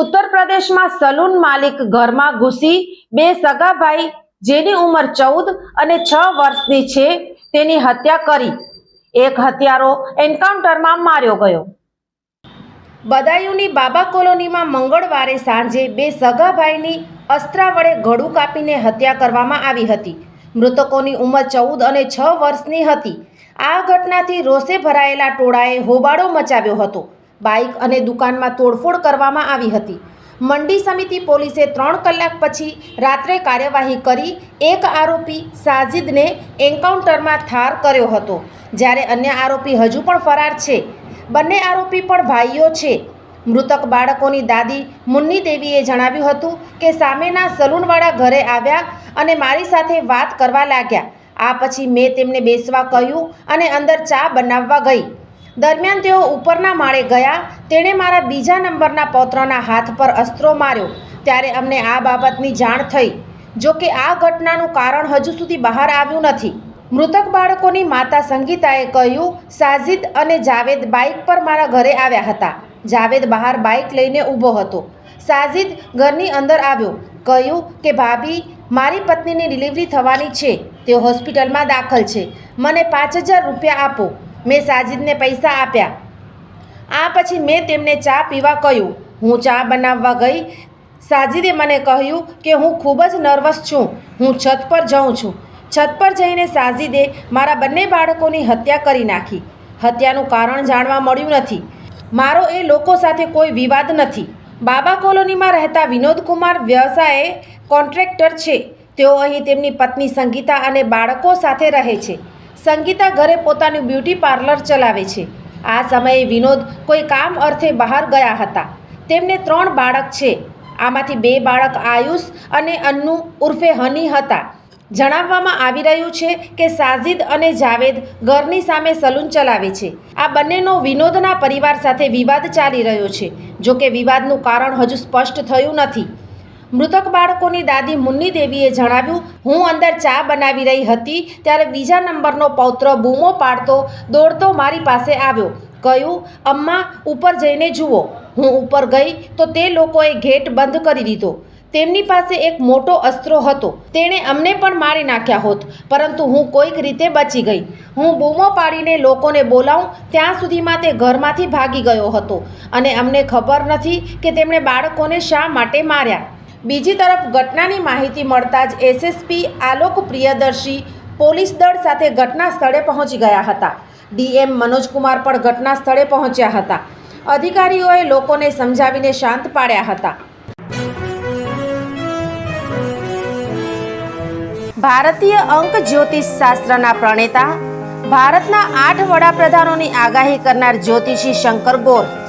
ઉત્તર પ્રદેશમાં સલૂન માલિક ઘરમાં ઘૂસી બે સગા ભાઈ જેની ઉંમર ચૌદ અને છ વર્ષની છે, તેની હત્યા કરી. એક હત્યારો એન્કાઉન્ટરમાં માર્યો ગયો. બદાયુની બાબા કોલોનીમાં મંગળવારે સાંજે બે સગા ભાઈની અસ્ત્રા વડે ગળું કાપીને હત્યા કરવામાં આવી હતી. મૃતકોની ઉંમર ચૌદ અને છ વર્ષની હતી. આ ઘટનાથી રોષે ભરાયેલા ટોળાએ હોબાળો મચાવ્યો હતો. બાઇક અને દુકાનમાં તોડફોડ કરવામાં આવી હતી. મંડી સમિતિ પોલીસે ત્રણ કલાક પછી રાત્રે કાર્યવાહી કરી એક આરોપી સાજિદને એન્કાઉન્ટરમાં ઠાર કર્યો હતો. જ્યારે અન્ય આરોપી હજુ પણ ફરાર છે. બંને આરોપી પણ ભાઈઓ છે. મૃતક બાળકોની દાદી મુન્ની દેવીએ જણાવ્યું હતું કે સામેના સલૂનવાળા ઘરે આવ્યા અને મારી સાથે વાત કરવા લાગ્યા. આ પછી મેં તેમને બેસવા કહ્યું અને અંદર ચા બનાવવા ગઈ. દરમિયાન તેઓ ઉપરના માળે ગયા. તેણે મારા બીજા નંબરના પૌત્રના હાથ પર અસ્ત્રો માર્યો. ત્યારે અમને આ બાબતની જાણ થઈ. જો કે આ ઘટનાનું કારણ હજુ સુધી બહાર આવ્યું નથી. મૃતક બાળકોની માતા સંગીતાએ કહ્યું, સાજિદ અને જાવેદ બાઇક પર મારા ઘરે આવ્યા હતા. જાવેદ બહાર બાઇક લઈને ઊભો હતો. સાજિદ ઘરની અંદર આવ્યો. કહ્યું કે, ભાભી, મારી પત્નીની ડિલિવરી થવાની છે. તેઓ હોસ્પિટલમાં દાખલ છે. મને પાંચ હજાર રૂપિયા આપો. મેં સાજિદને પૈસા આપ્યા. આ પછી મેં તેમને ચા પીવા કહ્યું. હું ચા બનાવવા ગઈ. સાજિદે મને કહ્યું કે હું ખૂબ જ નર્વસ છું. હું છત પર જાઉં છું. છત પર જઈને સાજિદે મારા બંને બાળકોની હત્યા કરી નાખી. હત્યાનું કારણ જાણવા મળ્યું નથી. મારો એ લોકો સાથે કોઈ વિવાદ નથી. બાબા કોલોનીમાં રહેતા વિનોદકુમાર વ્યવસાયે કોન્ટ્રાક્ટર છે. તેઓ અહીં તેમની પત્ની સંગીતા અને બાળકો સાથે રહે છે. સંગીતા ઘરે પોતાનું બ્યુટી પાર્લર ચલાવે છે. આ સમયે વિનોદ કોઈ કામ અર્થે બહાર ગયા હતા. તેમને ત્રણ બાળક છે. આમાંથી બે બાળક આયુષ અને અન્નુ ઉર્ફે હની હતા. જણાવવામાં આવી રહ્યું છે કે સાજિદ અને જાવેદ ઘરની સામે સલૂન ચલાવે છે. આ બંનેનો વિનોદના પરિવાર સાથે વિવાદ ચાલી રહ્યો છે. જોકે વિવાદનું કારણ હજુ સ્પષ્ટ થયું નથી. મૃતક બાળકોની દાદી મુન્ની દેવીએ જણાવ્યું, હું અંદર ચા બનાવી રહી હતી, ત્યારે બીજા નંબરનો પૌત્ર બૂમો પાડતો દોડતો મારી પાસે આવ્યો. કહ્યું, અમ્મા, ઉપર જઈને જુઓ. હું ઉપર ગઈ તો તે લોકોએ ગેટ બંધ કરી દીધો. તેમની પાસે એક મોટો અસ્ત્રો હતો. તેણે અમને પણ મારી નાખ્યા હોત, પરંતુ હું કોઈક રીતે બચી ગઈ. હું બૂમો પાડીને લોકોને બોલાવું, ત્યાં સુધીમાં તે ઘરમાંથી ભાગી ગયો હતો. અને અમને ખબર નથી કે તેમણે બાળકોને શા માટે માર્યા. બીજી તરફ ઘટનાની માહિતી મળતા જ એસએસપી આલોક પ્રિયદર્શી, પોલીસ દળ સાથે ઘટના સ્થળે પહોંચી ગયા હતા. ડીએમ મનોજકુમાર પણ ઘટના સ્થળે પહોંચ્યા હતા. અધિકારીઓએ લોકોને સમજાવીને શાંત પાડ્યા હતા. ભારતીય અંક જ્યોતિષ શાસ્ત્રના પ્રણેતા, ભારતના આઠ વડાપ્રધાનોની આગાહી કરનાર જ્યોતિષી શંકર ગોર